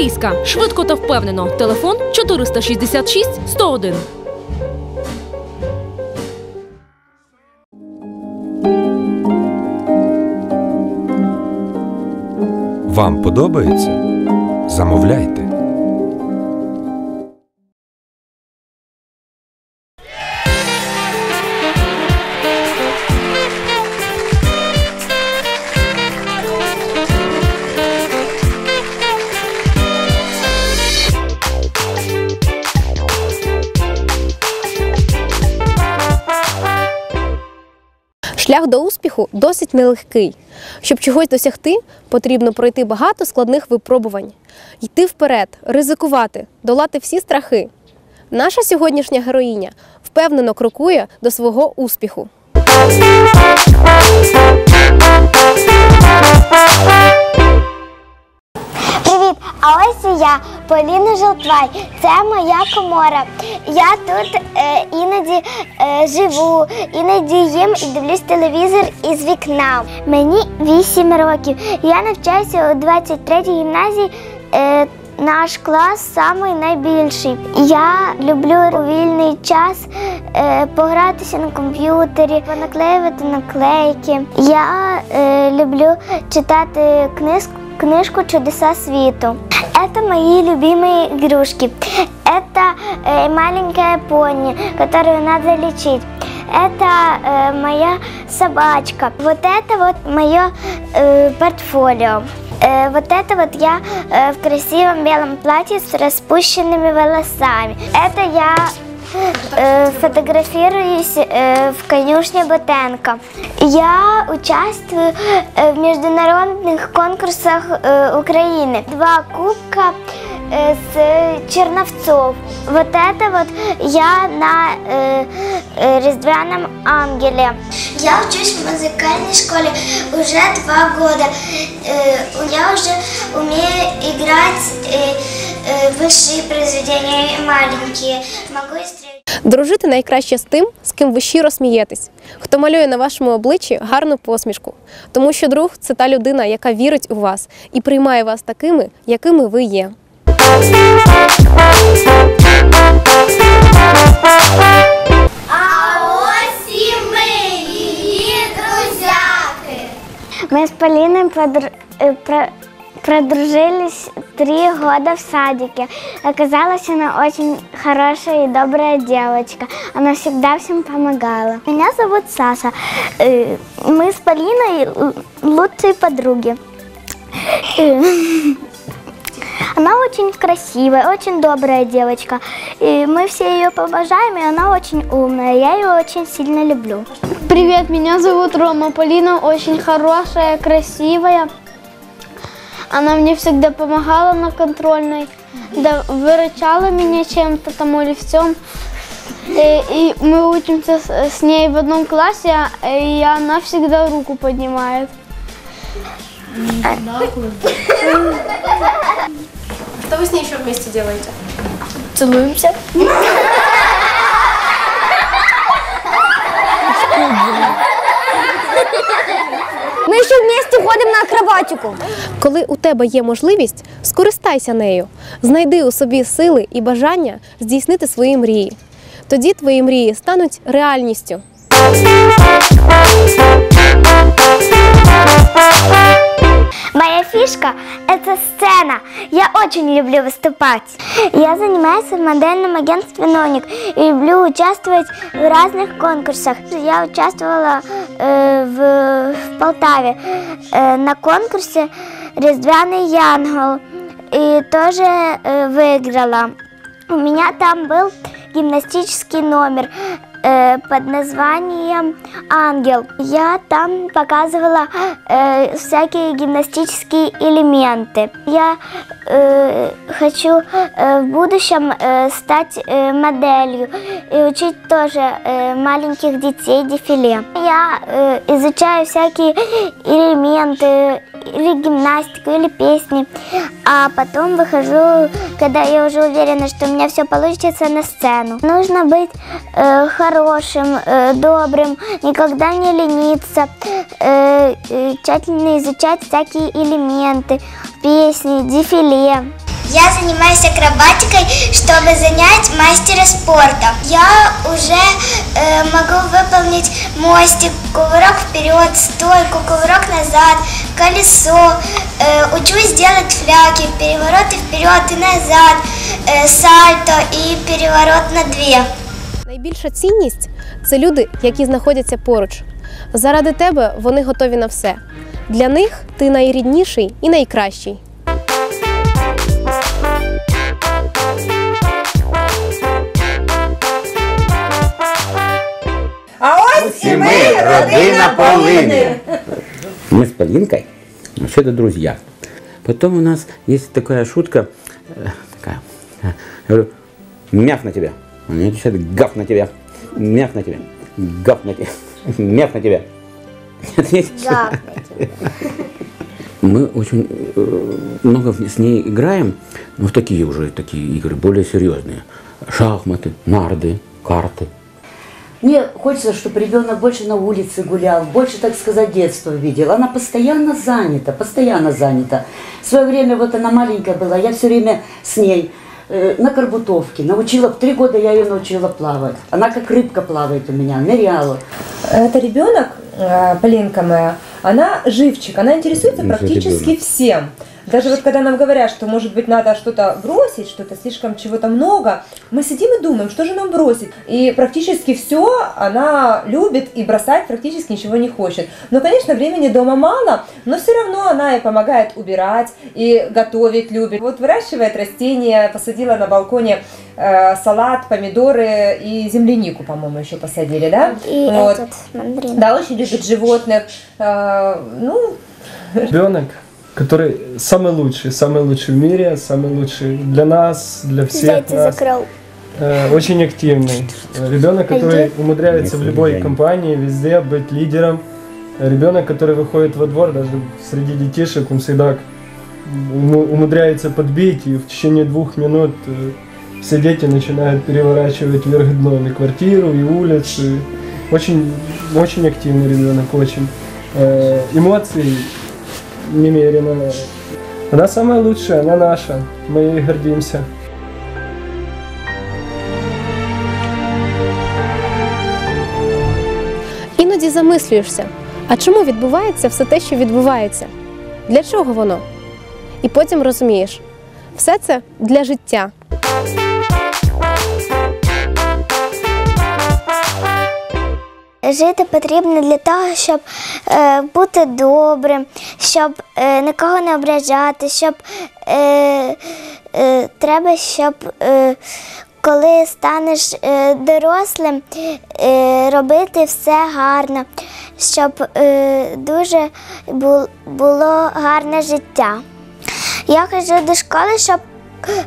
Англійська швидко та впевнено. Телефон 466 101. Вам подобається? Замовляйте. Шлях до успіху досить нелегкий. Щоб чогось досягти, потрібно пройти багато складних випробувань, йти вперед, ризикувати, долати всі страхи. Наша сьогоднішня героїня впевнено крокує до свого успіху. А ось і я, Поліна Желтвай. Це моя комора. Я тут е, іноді е, живу, іноді їм і дивлюсь телевізор із вікна. Мені 8 років. Я навчаюся у 23-й гімназії. Е, наш клас самий найбільший. Я люблю у вільний час е, погратися на комп'ютері, понаклеювати наклейки. Я е, люблю читати книжку книжку «Чудеса світу». Это мои любимые игрушки. Это э, маленькая пони, которую надо лечить. Это э, моя собачка. Вот это вот мое э, портфолио. Э, вот это вот я э, в красивом белом платье с распущенными волосами. Это я фотографируюсь э, в конюшне Ботенко. Я участвую э, в международных конкурсах э, Украины. Два кубка э, с Черновцов. Вот это вот я на э, э, Різдвяном ангеле. Я учусь в музыкальной школе уже два года. Э, я уже умею играть э, э, большие произведения и маленькие. Могу и стрелять. Дружити найкраще з тим, з ким ви щиро смієтесь, хто малює на вашому обличчі гарну посмішку. Тому що друг це та людина, яка вірить у вас і приймає вас такими, якими ви є. Мы с Полиной подр- э, про- продружились три года в садике. Оказалась она очень хорошая и добрая девочка. Она всегда всем помогала. Меня зовут Саша. Э, Мы с Полиной лучшие подруги. Э, Она очень красивая, очень добрая девочка. И мы все ее поважаем, и она очень умная. Я ее очень сильно люблю. Привет, меня зовут Рома. Полина очень хорошая, красивая. Она мне всегда помогала на контрольной, да, выручала меня чем-то там или в чем. И, и мы учимся с, с ней в одном классе, и она всегда руку поднимает. Що ви з нею ще вместе делаете? Целуемся. Мы в вместе ходимо на акробатику. Коли у тебе є можливість, скористайся нею. Знайди у собі сили і бажання здійснити свої мрії. Тоді твої мрії стануть реальністю. Моя фишка – это сцена. Я очень люблю выступать. Я занимаюсь в модельном агентстве «Ноник» и люблю участвовать в разных конкурсах. Я участвовала э, в, в Полтаве э, на конкурсе «Рездвяный Янгол» и тоже э, выиграла. У меня там был гимнастический номер э, под названием «Ангел». Я там показывала э, всякие гимнастические элементы. Я э, хочу э, в будущем э, стать э, моделью и учить тоже э, маленьких детей дефиле. Я э, изучаю всякие элементы, или гимнастику, или песни, а потом выхожу, когда я уже уверена, что у меня все получится на сцену. Нужно быть э, хорошим, э, добрым, никогда не лениться, э, э, тщательно изучать всякие элементы, песни, дефиле. Я занимаюсь акробатикой, чтобы занять мастера спорта. Я уже э, могу выполнить мостик, кувырок вперед, стойку, кувырок назад, колесо. Э, учусь делать фляги, перевороты вперед и назад, э, сальто и переворот на две. Найбільша цінність це люди, які знаходяться поруч. Заради тебе вони готові на все. Для них ти найрідніший і найкращий. А ось і ми, родина Полини. Мы с Полинкой вообще-то друзья. Потом у нас есть такая шутка, э, такая, я говорю, мяв на тебя. Он мне отвечает, гав на тебя, мяв на тебя, гав на тебя, мяв на тебя. Мы очень э, много с ней играем, но в такие уже такие игры, более серьезные. Шахматы, нарды, карты. Мне хочется, чтобы ребенок больше на улице гулял, больше, так сказать, детства видел. Она постоянно занята, постоянно занята. В свое время, вот она маленькая была, я все время с ней э, на Карбутовке. Научила, в три года я ее научила плавать. Она как рыбка плавает у меня, ныряла. Это ребенок, э, Полинка моя, она живчик, она интересуется Ну, практически ребенок. всем. Даже вот когда нам говорят, что может быть надо что-то бросить, что-то слишком чего-то много, мы сидим и думаем, что же нам бросить. И практически все она любит и бросать практически ничего не хочет. Но, конечно, времени дома мало, но все равно она и помогает убирать, и готовить любит. Вот выращивает растения, посадила на балконе э, салат, помидоры и землянику, по-моему, еще посадили, да? И Вот. этот мандарин. Да, очень любит животных. Э, ну, Ребенок, который самый лучший, самый лучший в мире, самый лучший для нас, для всех Зайца нас. закрыл. Э, Очень активный. Ребенок, который умудряется в любой компании, везде быть лидером. Ребенок, который выходит во двор, даже среди детишек, он всегда уму- умудряется подбить, и в течение двух минут э, все дети начинают переворачивать вверх дном и квартиру, и улицу. Очень, очень активный ребенок, очень. Э, Эмоций немерено. Она самая лучшая, она наша. Мы ей гордимся. Іноді замислюєшся, а чому відбувається все те, що відбувається? Для чого воно? І потім розумієш, все це для життя. Жити потрібно для того, щоб е, бути добрим, щоб е, нікого не ображати, щоб е, е, треба, щоб е, коли станеш е, дорослим, е, робити все гарно, щоб е, дуже бу- було гарне життя. Я ходжу до школи, щоб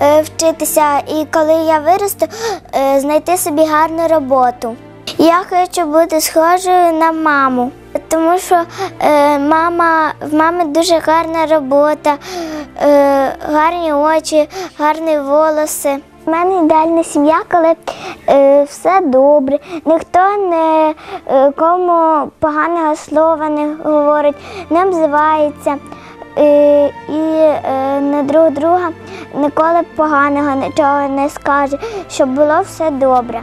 е, вчитися, і коли я виросту, е, знайти собі гарну роботу. Я хочу бути схожою на маму, тому що е, мама, в мами дуже гарна робота, е, гарні очі, гарні волоси. У мене ідеальна сім'я, коли е, все добре, ніхто не е, кому поганого слова не говорить, не обзивається е, і е, на друг друга ніколи поганого нічого не скаже, щоб було все добре.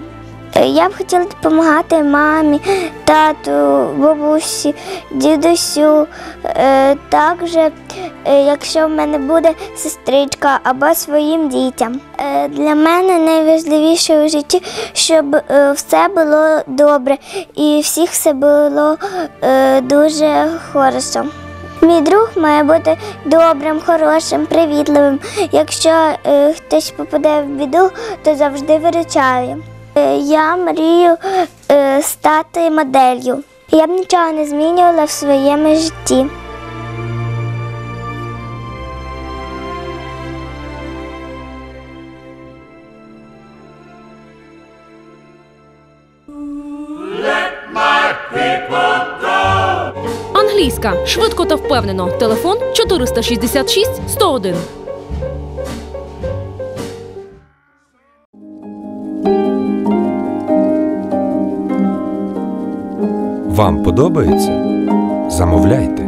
Е, Я б хотіла допомагати мамі, тату, бабусі, дідусю. Е, Також, е, якщо в мене буде сестричка або своїм дітям. Для мене найважливіше у житті, щоб все було добре і всіх все було дуже хорошо. Мій друг має бути добрим, хорошим, привітливим. Якщо е, хтось попаде в біду, то завжди виручає. Е, я мрію е, стати моделлю. Я б нічого не змінювала в своєму житті. Англійська швидко та впевнено. Телефон 466 101. Вам подобається? Замовляйте.